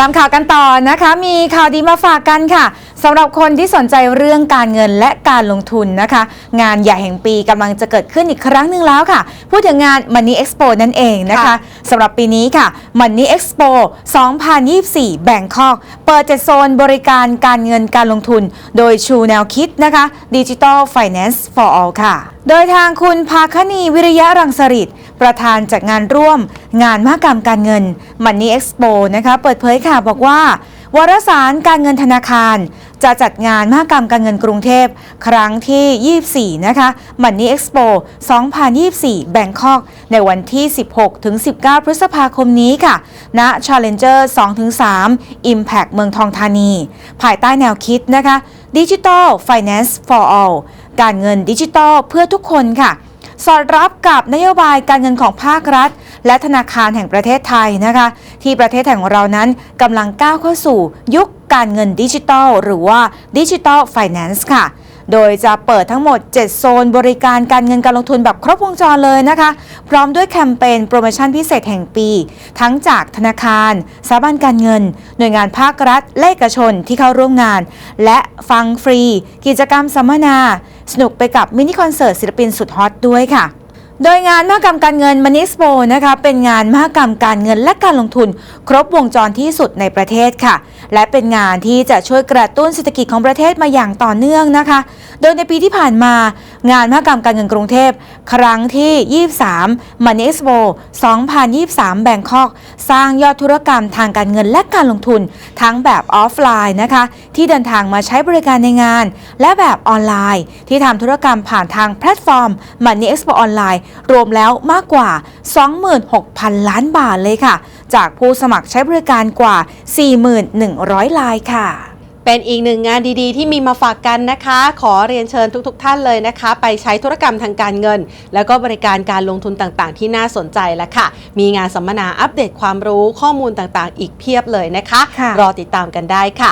ตามข่าวกันต่อนะคะ มีข่าวดีมาฝากกันค่ะสำหรับคนที่สนใจเรื่องการเงินและการลงทุนนะคะ งานใหญ่แห่งปีกำลังจะเกิดขึ้นอีกครั้งหนึ่งแล้วค่ะ พูดถึงงาน Money Expo นั่นเองนะคะค่ะสำหรับปีนี้ค่ะ Money Expo 2024 แบงคอกเปิดเจ็ดโซนบริการการเงินการลงทุน โดยชูแนวคิดนะคะ Digital Finance for All ค่ะโดยทางคุณภาคณีวิริยะรังสริตประธานจัดงานร่วม งานมหกรรมการเงิน Money Expo นะคะเปิดเผยค่ะบอกว่า วารสารการเงินธนาคาร จะจัดงานมหกรรมการเงินกรุงเทพ ครั้งที่ 24 นะคะ Money Expo 2024 แบงคอก ในวันที่ 16ถึง19 พฤษภาคมนี้ค่ะณ Challenger 2-3 Impact เมืองทองธานี ภายใต้แนวคิดนะคะ ดิจิทัล Finance for All การเงินดิจิทัลเพื่อทุกคนค่ะ สอดรับกับนโยบายการเงินของภาครัฐ และธนาคารแห่งประเทศไทยนะคะ ที่ประเทศของเรานั้นกำลังก้าวเข้าสู่ยุคการเงินดิจิทัลหรือว่าดิจิทัลไฟแนนซ์ค่ะ โดยจะเปิดทั้งหมด 7 โซนบริการการเงินการลงทุนแบบครบวงจรเลยนะคะ พร้อมด้วยแคมเปญโปรโมชั่นพิเศษแห่งปี ทั้งจากธนาคารสถาบันการเงิน หน่วยงานภาครัฐ และเอกชนที่เข้าร่วมงาน และฟังฟรี กิจกรรมสัมมนา สนุกไปกับมินิคอนเสิร์ตศิลปินสุดฮอตด้วยค่ะโดยงานมหกรรมการเงิน Money Expo นะคะเป็นงานมหกรรมการเงินและการลงทุน ครบวงจรที่สุดในประเทศค่ะ และเป็นงานที่จะช่วยกระตุ้นเศรษฐกิจของประเทศมาอย่างต่อเนื่องนะคะ โดยในปีที่ผ่านมางานมหกรรมการเงินกรุงเทพ ครั้งที่ 23 Money Expo 2023 แบงคอก สร้างยอดธุรกรรมทางการเงินและการลงทุน ทั้งแบบออฟไลน์นะคะ ที่เดินทางมาใช้บริการในงาน และแบบออนไลน์ ที่ทำธุรกรรมผ่านทางแพลตฟอร์ม Money Expo ออนไลน์รวมแล้วมากกว่า 26,000 ล้านบาทเลยค่ะ จากผู้สมัครใช้บริการกว่า 4,100 รายค่ะ เป็นอีกหนึ่งงานดีๆ ที่มีมาฝากกันนะคะ ขอเรียนเชิญทุกๆท่านเลยนะคะ ไปใช้ธุรกรรมทางการเงิน แล้วก็บริการการลงทุนต่างๆ ที่น่าสนใจแล้วค่ะ มีงานสัมมนาอัปเดตความรู้ข้อมูลต่างๆ อีกเพียบเลยนะคะค่ะรอติดตามกันได้ค่ะ